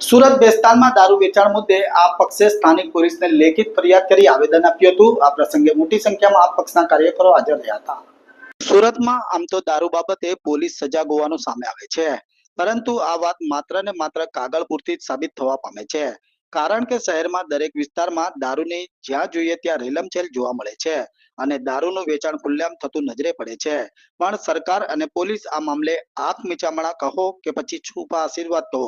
સુરત બેસ્તાનમાં દારૂ વેચાણ મુદ્દે આ પક્ષે સ્થાનિક પોલીસને લેખિત ફરિયાદ કરી આવેદન આપ્યું હતું. આ પ્રસંગે મોટી સંખ્યામાં આ પક્ષના કાર્યકરો હાજર રહ્યા હતા. સુરતમાં આમ તો દારૂ બાબતે પોલીસ સજાગ હોવાનું સામે આવે છે. પરંતુ આ વાત માત્ર ને માત્ર કાગળ પૂરતી જ સાબિત થવા પામે છે. કારણ કે શહેરમાં દરેક વિસ્તારમાં દારૂની જ્યાં જોઈએ ત્યાં રેલમછેલ જોવા મળે છે અને દારૂનું વેચાણ ખુલ્લેઆમ થતું નજરે પડે છે. પણ સરકાર અને પોલીસ આ મામલે આંખ મીચામણા કહો કે પછી છુપા આશીર્વાદ કહો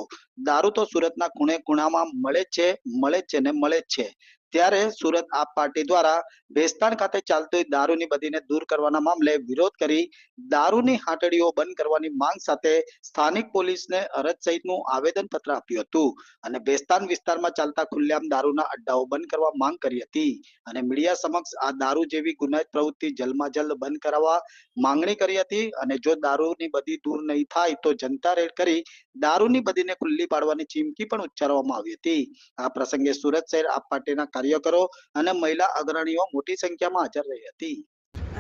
દારૂ તો સુરતના ખૂણે ખૂણામાં મળે છે મળે છે ને મળે જ છે. ત્યારે સુરત આપ પાર્ટી દ્વારા ભેસ્તાન ખાતે ચાલતી દારૂની બદીને દૂર કરવાના મામલે વિરોધ કરી દારૂની હાટડીઓ બંધ કરવાની માંગ સાથે સ્થાનિક પોલીસને અરજ સહિતનું આવેદન પત્ર આપ્યું હતું અને ભેસ્તાન વિસ્તારમાં ચાલતા ખુલ્લેઆમ દારૂના અડ્ડાઓ બંધ કરવા માંગ કરી હતી અને મીડિયા સમક્ષ આ દારૂ જેવી ગુનાહિત પ્રવૃત્તિ જલમાં જલ બંધ કરાવવા માંગણી કરી હતી અને જો દારૂની બદી દૂર નહીં થાય તો જનતા રેડ કરી દારૂની બદીને ખુલ્લી પાડવાની ચીમકી પણ ઉચ્ચારવામાં આવી હતી. આ પ્રસંગે સુરત શહેર આપ પાર્ટીના કાર્યકરો અને મહિલા અગ્રણીઓ મોટી સંખ્યામાં હાજર રહી હતી.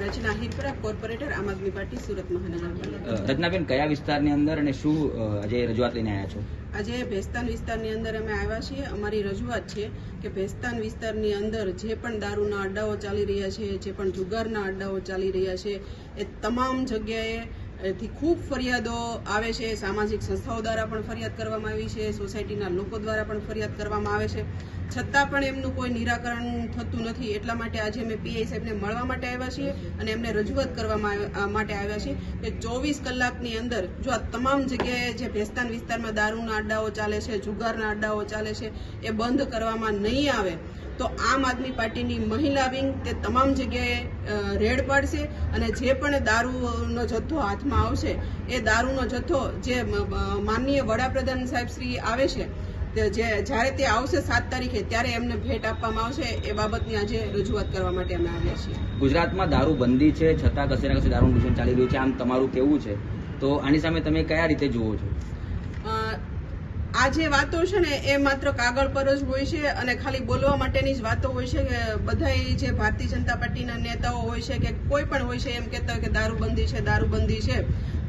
રચના હિપરા કોર્પોરેટર આમ આદમી પાર્ટી સુરત મહાનગરપાલિકા રચનાબેન કયા વિસ્તારની અંદર અને શું આજે રજૂઆત લઈને આવ્યા છો? આજે ભેસ્તાન વિસ્તારની અંદર અમે આવ્યા છીએ. અમારી રજૂઆત છે કે ભેસ્તાન વિસ્તારની અંદર જે પણ દારૂના અડ્ડાઓ ચાલી રહ્યા છે જે પણ જુગારના અડ્ડાઓ ચાલી રહ્યા છે એ તમામ જગ્યાએ એથી ખૂબ ફરિયાદો આવે છે. સામાજિક સંસ્થાઓ દ્વારા પણ ફરિયાદ કરવામાં આવી છે. સોસાયટીના લોકો દ્વારા પણ ફરિયાદ કરવામાં આવે છે. છતાં પણ એમનું કોઈ નિરાકરણ થતું નથી. એટલા માટે આજે અમે પીઆઈ સાહેબને મળવા માટે આવ્યા છીએ અને એમને રજૂઆત કરવામાં માટે આવ્યા છીએ કે ચોવીસ કલાકની અંદર જો આ તમામ જગ્યાએ જે ભેસ્તાન વિસ્તારમાં દારૂના અડ્ડાઓ ચાલે છે, જુગારના અડ્ડાઓ ચાલે છે, એ બંધ કરવામાં નહીં આવે તો આમ આદમી પાર્ટીની મહિલા વિંગ તે તમામ જગ્યાએ રેડ પાડશે અને જે પણ દારૂનો જથ્થો હાથમાં આવશે, એ દારૂનો જથ્થો જે માનનીય વડાપ્રધાન સાહેબ શ્રી આવે છે જે, જ્યારે તે આવશે સાત તારીખે, ત્યારે એમને ભેટ આપવામાં આવશે, એ બાબતની આજે રજૂઆત કરવા માટે અમે આવ્યા છીએ. ગુજરાતમાં દારૂ બંધી છે, છતાં કશે ને કશે દારૂનું દૂષણ ચાલી રહ્યું છે, આમ તમારું કેવું છે? તો આની સામે તમે કયા રીતે જુઓ છો? આ જે વાતો છે ને, એ માત્ર કાગળ પર જ હોય છે અને ખાલી બોલવા માટેની જ વાતો હોય છે કે બધાય જે ભારતીય જનતા પાર્ટીના નેતાઓ હોય છે કે કોઈ પણ હોય છે, એમ કહેતા કે દારૂબંધી છે દારૂબંધી છે.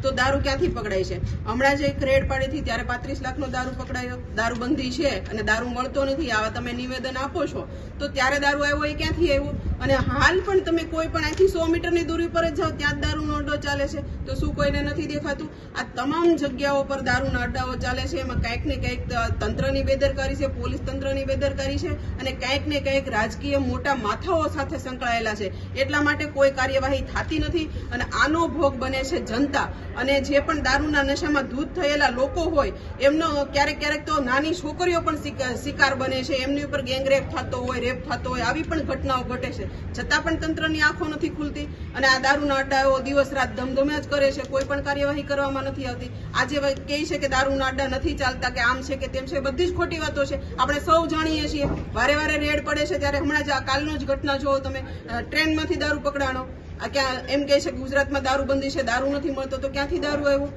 તો દારૂ ક્યાંથી પકડાય છે? હમણાં જે રેડ પાડી હતી ત્યારે પાંત્રીસ લાખનો દારૂ પકડાયો. દારૂબંધી છે અને દારૂ મળતો નથી, આવા તમે નિવેદન આપો છો. તો ત્યારે દારૂ આવ્યો એ ક્યાંથી આવ્યો? અને હાલ પણ તમે કોઈ પણ અહીંથી સો મીટરની દૂરી પર જ જાઓ, ત્યાં જ દારૂનો અડ્ડો ચાલે છે. તો શું કોઈને નથી દેખાતું? આ તમામ જગ્યાઓ પર દારૂના અડ્ડાઓ ચાલે છે. એમાં કંઈક ને કંઈક તંત્રની બેદરકારી છે, પોલીસ તંત્રની બેદરકારી છે અને કંઈક ને કંઈક રાજકીય મોટા માથાઓ સાથે સંકળાયેલા છે. એટલા માટે કોઈ કાર્યવાહી થતી નથી અને આનો ભોગ બને છે જનતા. અને જે પણ દારૂના નશામાં ધૂત થયેલા લોકો હોય, એમનો ક્યારેક ક્યારેક તો નાની છોકરીઓ પણ શિકાર બને છે. એમની ઉપર ગેંગરેપ થતો હોય, રેપ થતો હોય, આવી પણ ઘટનાઓ ઘટે છે. છતાં પણ તંત્રની આંખો નથી ખુલતી અને આ દારૂના અડ્ડાઓ દિવસ રાત ધમધમ્યા જ કરે છે. કોઈ પણ કાર્યવાહી કરવામાં નથી આવતી. આજે કહે છે કે દારૂના અડ્ડા નથી ચાલતા, કે આમ છે કે તેમ છે. બધી જ ખોટી વાતો છે. આપણે સૌ જાણીએ છીએ. વારે વારે રેડ પડે છે. ત્યારે હમણાં જ આ કાલનો જ ઘટના જોવો તમે. ટ્રેનમાંથી દારૂ પકડાણો. આ ક્યાં એમ કહે છે કે ગુજરાતમાં દારૂબંધી છે, દારૂ નથી મળતો, તો ક્યાંથી દારૂ આવ્યો?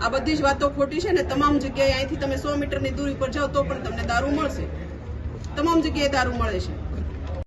આ બધી જ વાતો ખોટી છે ને તમામ જગ્યાએ અહીંથી તમે સો મીટરની દૂરી પર જાઓ તો પણ તમને દારૂ મળશે. તમામ જગ્યાએ દારૂ મળે છે.